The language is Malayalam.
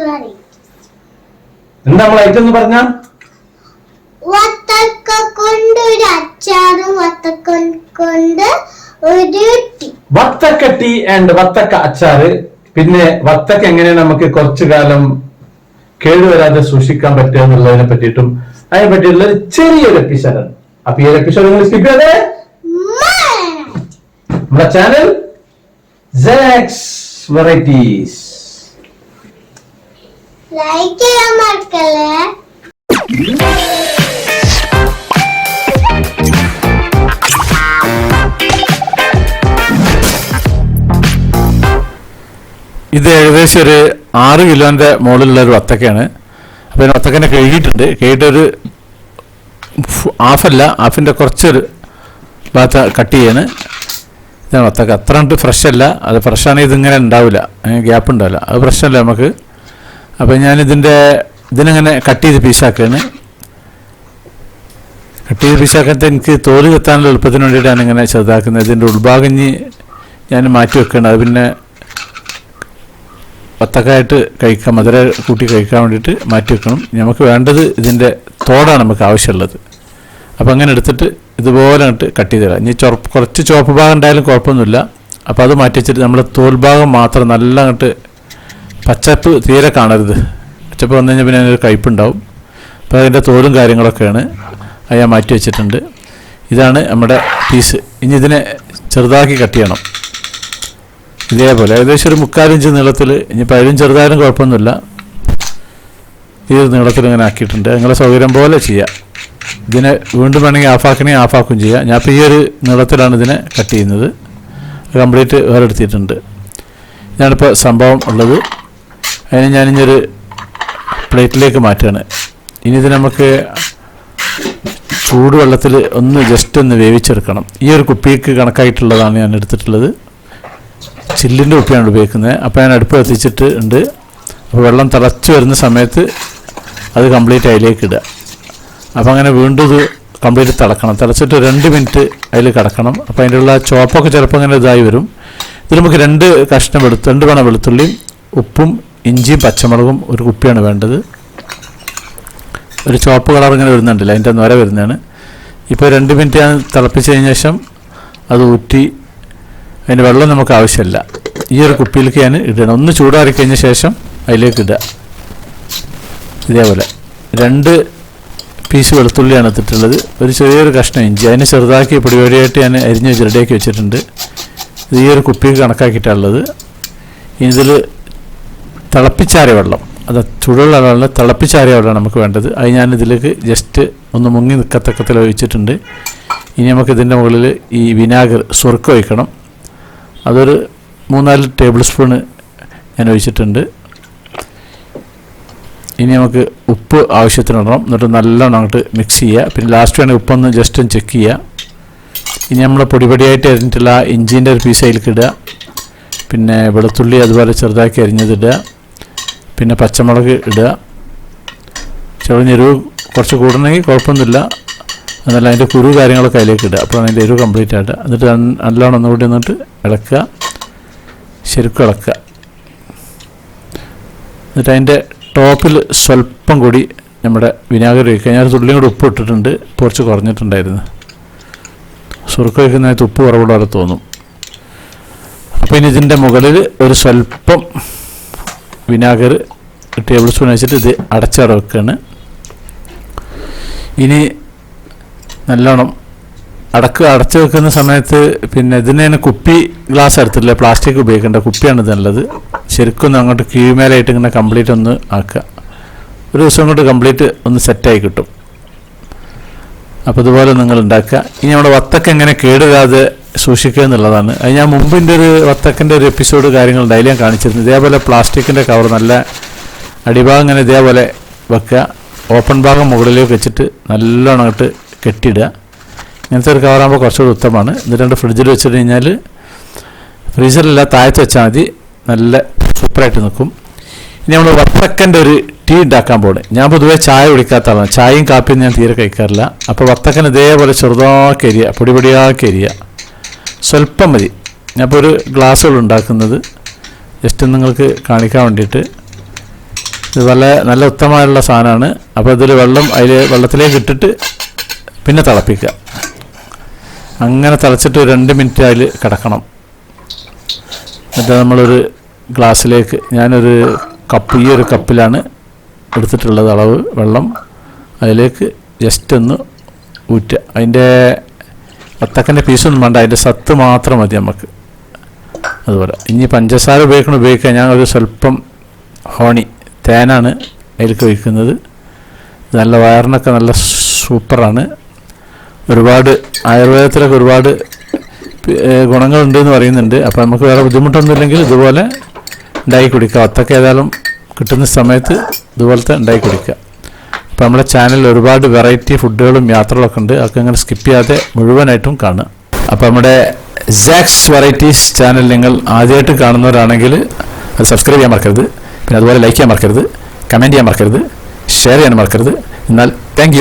എന്താ നമ്മൾ ഐറ്റം എന്ന് പറഞ്ഞ? വത്തക്ക കൊണ്ട് ഒരു അച്ചാറും വത്തക്ക കൊണ്ട് ഒരു വത്തക്ക ടീ ആൻഡ് വത്തക്ക അച്ചാറ്. പിന്നെ വത്തക്ക എങ്ങനെ നമുക്ക് കുറച്ചു കാലം കേടുവരാതെ സൂക്ഷിക്കാൻ പറ്റുക എന്നുള്ളതിനെ പറ്റിയിട്ടും അതിനെ പറ്റിയിട്ടുള്ള ഒരു ചെറിയൊരു എപ്പിസോഡാണ് അപ്പൊ ഈ ഒരു എപ്പിസോഡ് നിങ്ങൾ സ്കിപ്പ് ചെയ്തേ നമ്മുടെ ചാനൽ വെറൈറ്റീസ് ലൈക്ക് ചെയ്യാൻ മറക്കല്ലേ? ഇത് ഏകദേശം ഒരു ആറ് കിലോന്റെ മുകളിലുള്ള ഒരു വത്തക്കയാണ്. അപ്പോൾ ഞാൻ വത്തക്കനെ കഴുകിയിട്ടുണ്ട്. കഴുകിയിട്ടൊരു ഹാഫല്ല ഹാഫിന്റെ കുറച്ചൊരു ഭാഗത്ത് കട്ട് ചെയ്യാണ്. ഇതാണ് വത്തക്ക. അത്ര ഫ്രഷ് അല്ല. അത് ഫ്രഷാണെങ്കിൽ ഇതിങ്ങനെ ഉണ്ടാവില്ല. ഗ്യാപ്പ് ഉണ്ടാവില്ല. അത് പ്രശ്നമല്ല നമുക്ക്. അപ്പോൾ ഞാനിതിന്റെ ഇതിനങ്ങനെ കട്ട് ചെയ്ത് പീസാക്കുകയാണ് കട്ട് ചെയ്ത് പീസാക്കാത്ത എനിക്ക് തോൽ കത്താനുള്ള എളുപ്പത്തിന് വേണ്ടിയിട്ടാണ് ഇങ്ങനെ ചെറുതാക്കുന്നത്. ഇതിന്റെ ഉൾഭാഗം ഇനി ഞാൻ മാറ്റി വെക്കണം അത് പിന്നെ ഒത്തക്കായിട്ട് കഴിക്കാം മധുര കൂട്ടി കഴിക്കാൻ വേണ്ടിയിട്ട് മാറ്റി വെക്കണം. നമുക്ക് വേണ്ടത് ഇതിന്റെ തോടാണ് നമുക്ക് ആവശ്യമുള്ളത്. അപ്പോൾ അങ്ങനെ എടുത്തിട്ട് ഇതുപോലെ അങ്ങോട്ട് കട്ട് ചെയ്ത് തരാം ഇനി ചൊറപ്പ് കുറച്ച് ചുവപ്പ് ഭാഗം ഉണ്ടായാലും കുഴപ്പമൊന്നുമില്ല. അപ്പോൾ അത് മാറ്റി വെച്ചിട്ട് നമ്മുടെ തോൽഭാഗം മാത്രം നല്ല അങ്ങോട്ട് പച്ചപ്പ് തീരെ കാണരുത്. പച്ചപ്പ് വന്നു കഴിഞ്ഞാൽ പിന്നെ അതിനൊരു കയ്പുണ്ടാവും. അപ്പോൾ അതിന്റെ തോലും കാര്യങ്ങളൊക്കെയാണ് അത് ഞാൻ മാറ്റി വെച്ചിട്ടുണ്ട്. ഇതാണ് നമ്മുടെ പീസ്. ഇനി ഇതിനെ ചെറുതാക്കി കട്ട് ചെയ്യണം. ഇതേപോലെ ഏകദേശം ഒരു മുക്കാലിഞ്ച് നീളത്തിൽ ഇനി അതിലും ചെറുതായാലും കുഴപ്പമൊന്നുമില്ല. ഈ നീളത്തിൽ ഇങ്ങനെ ആക്കിയിട്ടുണ്ട്. നിങ്ങളെ സൗകര്യം പോലെ ചെയ്യാം. ഇതിനെ വീണ്ടും വേണമെങ്കിൽ ഹാഫാക്കണമെങ്കിൽ ഹാഫാക്കും ചെയ്യാം. ഞാൻ ഇപ്പോൾ ഈ ഒരു നീളത്തിലാണ് ഇതിനെ കട്ട് ചെയ്യുന്നത്. കംപ്ലീറ്റ് വേറെ എടുത്തിട്ടുണ്ട് ഞാനിപ്പോൾ സംഭവം ഉള്ളത്. അതിന് ഞാനിഞ്ഞൊരു പ്ലേറ്റിലേക്ക് മാറ്റുകയാണ്. ഇനി ഇത് നമുക്ക് ചൂടുവെള്ളത്തിൽ ഒന്ന് ജസ്റ്റ് ഒന്ന് വേവിച്ചെടുക്കണം. ഈ ഒരു കുപ്പിക്ക് കണക്കായിട്ടുള്ളതാണ് ഞാൻ എടുത്തിട്ടുള്ളത്. ചില്ലിന്റെ കുപ്പിയാണ് ഉപയോഗിക്കുന്നത്. അപ്പോൾ ഞാൻ അടുപ്പ് കത്തിച്ചിട്ട് ഉണ്ട്. അപ്പോൾ വെള്ളം തിളച്ച് വരുന്ന സമയത്ത് അത് കംപ്ലീറ്റ് അതിലേക്ക് ഇടുക. അപ്പോൾ അങ്ങനെ വീണ്ടും ഇത് കംപ്ലീറ്റ് തിളക്കണം. തിളച്ചിട്ട് രണ്ട് മിനിറ്റ് അതിൽ കിടക്കണം. അപ്പോൾ അതിന്റെ ഉള്ള ചോപ്പൊക്കെ ചിലപ്പോൾ അങ്ങനെ ഇതായി വരും. ഇതിൽ നമുക്ക് രണ്ട് കഷ്ണം വെളുത്തു രണ്ട് പണം വെളുത്തുള്ളിയും ഉപ്പും ഇഞ്ചിയും പച്ചമുളകും ഒരു കുപ്പിയാണ് വേണ്ടത്. ഒരു ചുവപ്പ് കളർ ഇങ്ങനെ വരുന്നുണ്ടല്ലോ അതിന്റെ നൊര വരുന്നതാണ്. ഇപ്പോൾ രണ്ട് മിനിറ്റ് ഞാൻ തിളപ്പിച്ച് കഴിഞ്ഞ ശേഷം അത് ഊറ്റി അതിന് വെള്ളം നമുക്ക് ആവശ്യമില്ല. ഈ ഒരു കുപ്പിയിലേക്ക് ഞാൻ ഇടണം. ഒന്ന് ചൂടാറി കഴിഞ്ഞ ശേഷം അതിലേക്ക് ഇടുക. ഇതേപോലെ. രണ്ട് പീസ് വെളുത്തുള്ളിയാണ് ഇട്ടിട്ടുള്ളത്. ഒരു ചെറിയൊരു കഷ്ണം ഇഞ്ചി. അതിന് ചെറുതാക്കി പൊടിപൊടിയായിട്ട് ഞാൻ അരിഞ്ഞ് വെച്ച് റെഡിയാക്കി വെച്ചിട്ടുണ്ട്. ഇത് ഈ ഒരു കുപ്പിക്ക് കണക്കാക്കിയിട്ടുള്ളത് ഇതിൽ തിളപ്പിച്ചാറിയ വെള്ളം. അത് ചുടുള്ള വെള്ളം തിളപ്പിച്ചാറിയ വെള്ളമാണ് നമുക്ക് വേണ്ടത്. അത് ഞാൻ ഇതിലേക്ക് ജസ്റ്റ് ഒന്ന് മുങ്ങി നിൽക്കത്തക്കത്തിൽ ഒഴിച്ചിട്ടുണ്ട്. ഇനി നമുക്ക് ഇതിന്റെ മുകളിൽ ഈ വിനാഗർ സ്വർക്ക് ഒഴിക്കണം. അതൊരു മൂന്നാൽ ടേബിൾ സ്പൂണ് ഞാൻ ഒഴിച്ചിട്ടുണ്ട്. ഇനി നമുക്ക് ഉപ്പ് ആവശ്യത്തിന് ഇടണം. എന്നിട്ട് നല്ലോണം അങ്ങോട്ട് മിക്സ് ചെയ്യുക. പിന്നെ ലാസ്റ്റ് വേണമെങ്കിൽ ഉപ്പൊന്ന് ജസ്റ്റ് ഒന്ന് ചെക്ക് ചെയ്യുക. ഇനി നമ്മൾ പൊടിപൊടിയായിട്ട് അരിഞ്ഞിട്ടുള്ള ഇഞ്ചിന്റെ ഒരു പീസ് അതിലേക്ക് ഇടുക. പിന്നെ വെളുത്തുള്ളി അതുപോലെ ചെറുതാക്കി അരിഞ്ഞതിടുക പിന്നെ പച്ചമുളക് ഇടുക. ചെറിയ എരിവ് കുറച്ച് കൂടണമെങ്കിൽ കുഴപ്പമൊന്നുമില്ല. എന്നല്ല അതിന്റെ കുരു കാര്യങ്ങളൊക്കെ അതിലേക്ക് ഇടുക. അപ്പോൾ അതിന്റെ എരിവ് കംപ്ലീറ്റ് ആയിട്ട് എന്നിട്ട് നല്ലോണം ഒന്നുകൂടി എന്നിട്ട് ഇളക്കുക. ശരിക്കും ഇളക്കുക. എന്നിട്ട് അതിന്റെ ടോപ്പിൽ സ്വല്പം കൂടി നമ്മുടെ വിനാഗിരി ഒഴിക്കുക. ഞാൻ തുള്ളിയും കൂടി ഉപ്പ് ഇട്ടിട്ടുണ്ട്. കുറച്ച് കുറഞ്ഞിട്ടുണ്ടായിരുന്നു. സുറുക്ക വയ്ക്കുന്നതിനകത്ത് ഉപ്പ് കുറവുള്ള പോലെ തോന്നും. അപ്പോൾ ഇനി ഇതിന്റെ മുകളിൽ ഒരു സ്വല്പം വിനാഗർ ടേബിൾ സ്പൂൺ വെച്ചിട്ട് ഇത് അടച്ചറ വെക്കുകയാണ് ഇനി നല്ലോണം അടക്ക് അടച്ച് വെക്കുന്ന സമയത്ത് പിന്നെ ഇതിന് കുപ്പി ഗ്ലാസ് എടുത്തിട്ടില്ല പ്ലാസ്റ്റിക് ഉപയോഗിക്കേണ്ട. കുപ്പിയാണ് ഇത് നല്ലത്. ശരിക്കും അങ്ങോട്ട് കീഴ്മേലായിട്ട് ഇങ്ങനെ കംപ്ലീറ്റ് ഒന്ന് ആക്കുക. ഒരു ദിവസം കൊണ്ട് കംപ്ലീറ്റ് ഒന്ന് സെറ്റായി കിട്ടും. അപ്പോൾ ഇതുപോലെ നിങ്ങൾ ഉണ്ടാക്കുക. ഇനി നമ്മുടെ വത്തക്ക എങ്ങനെ കേടുകാതെ സൂക്ഷിക്കുക എന്നുള്ളതാണ്. അത് ഞാൻ മുമ്പിന്റെ ഒരു വത്തക്കന്റെ ഒരു എപ്പിസോഡ് കാര്യങ്ങൾ ഡെയിലി ഞാൻ കാണിച്ചിരുന്നു. ഇതേപോലെ പ്ലാസ്റ്റിക്കിന്റെ കവർ നല്ല അടിഭാഗം ഇങ്ങനെ ഇതേപോലെ വെക്കുക. ഓപ്പൺ ഭാഗം മുകളിലേക്ക് വെച്ചിട്ട് നല്ലോണം അങ്ങോട്ട് കെട്ടിയിടുക. ഇങ്ങനത്തെ ഒരു കവറാകുമ്പോൾ കുറച്ചുകൂടി ഉത്തമമാണ്. എന്നിട്ട് രണ്ട് ഫ്രിഡ്ജിൽ വെച്ചിട്ട് കഴിഞ്ഞാൽ ഫ്രീസറിലെല്ലാം താഴത്ത് വെച്ചാൽ മതി. നല്ല സൂപ്പറായിട്ട് നിൽക്കും. ഇനി നമ്മൾ വത്തക്കന്റെ ഒരു ടീ ഉണ്ടാക്കാൻ പോകണം ഞാൻ പൊതുവെ ചായ കുടിക്കാത്ത ആളാണ്. ചായയും കാപ്പിയും ഞാൻ തീരെ കഴിക്കാറില്ല. അപ്പോൾ വത്തക്കൻ ഇതേപോലെ ചെറുതാക്കി എരിയുക പൊടി പൊടിയാക്കി എരിയുക സ്വല്പം മതി. ഞാനിപ്പോൾ ഒരു ഗ്ലാസ്സുകൾ ഉണ്ടാക്കുന്നത് ജസ്റ്റ് നിങ്ങൾക്ക് കാണിക്കാൻ വേണ്ടിയിട്ട്. ഇത് നല്ല നല്ല ഉത്തമമായുള്ള സാധനമാണ്. അപ്പോൾ ഇതിൽ വെള്ളം അതിൽ വെള്ളത്തിലേക്ക് ഇട്ടിട്ട് പിന്നെ തിളപ്പിക്കുക. അങ്ങനെ തിളച്ചിട്ട് രണ്ട് മിനിറ്റ് അതിൽ കിടക്കണം. എന്നിട്ട് നമ്മളൊരു ഗ്ലാസ്സിലേക്ക് ഞാനൊരു കപ്പ് ഈ ഒരു കപ്പിലാണ് എടുത്തിട്ടുള്ളത് അളവ് വെള്ളം. അതിലേക്ക് ജസ്റ്റ് ഒന്ന് ഊറ്റുക അതിന്റെ വത്തക്കന്റെ പീസൊന്നും വേണ്ട. അതിന്റെ സത്ത് മാത്രം മതി നമുക്ക്. അതുപോലെ. ഇനി പഞ്ചസാര ഉപയോഗിക്കണം ഉപയോഗിക്കുക ഞാൻ ഒരു സ്വല്പം ഹോണി തേനാണ് അതിലേക്ക് ഒഴിക്കുന്നത്. നല്ല വയറിനൊക്കെ നല്ല സൂപ്പറാണ്. ഒരുപാട് ആയുർവേദത്തിലൊക്കെ ഒരുപാട് ഗുണങ്ങളുണ്ട് എന്ന് പറയുന്നുണ്ട്. അപ്പോൾ നമുക്ക് വേറെ ബുദ്ധിമുട്ടൊന്നുമില്ലെങ്കിൽ ഇതുപോലെ ഉണ്ടാക്കി കുടിക്കുക. ഒത്തൊക്കെ ഏതായാലും കിട്ടുന്ന സമയത്ത് ഇതുപോലത്തെ ഉണ്ടാക്കി കുടിക്കുക. അപ്പോൾ നമ്മുടെ ചാനലിൽ ഒരുപാട് വെറൈറ്റി ഫുഡുകളും യാത്രകളൊക്കെ ഉണ്ട്. അതൊക്കെ അങ്ങനെ സ്കിപ്പ് ചെയ്യാതെ മുഴുവനായിട്ടും കാണുക. അപ്പോൾ നമ്മുടെ സാക്സ് വെറൈറ്റീസ് ചാനൽ നിങ്ങൾ ആദ്യമായിട്ട് കാണുന്നവരാണെങ്കിൽ അത് സബ്സ്ക്രൈബ് ചെയ്യാൻ മറക്കരുത്. പിന്നെ അതുപോലെ ലൈക്ക് ചെയ്യാൻ മറക്കരുത്. കമന്റ് ചെയ്യാൻ മറക്കരുത്. ഷെയർ ചെയ്യാൻ മറക്കരുത്. എന്നാൽ താങ്ക്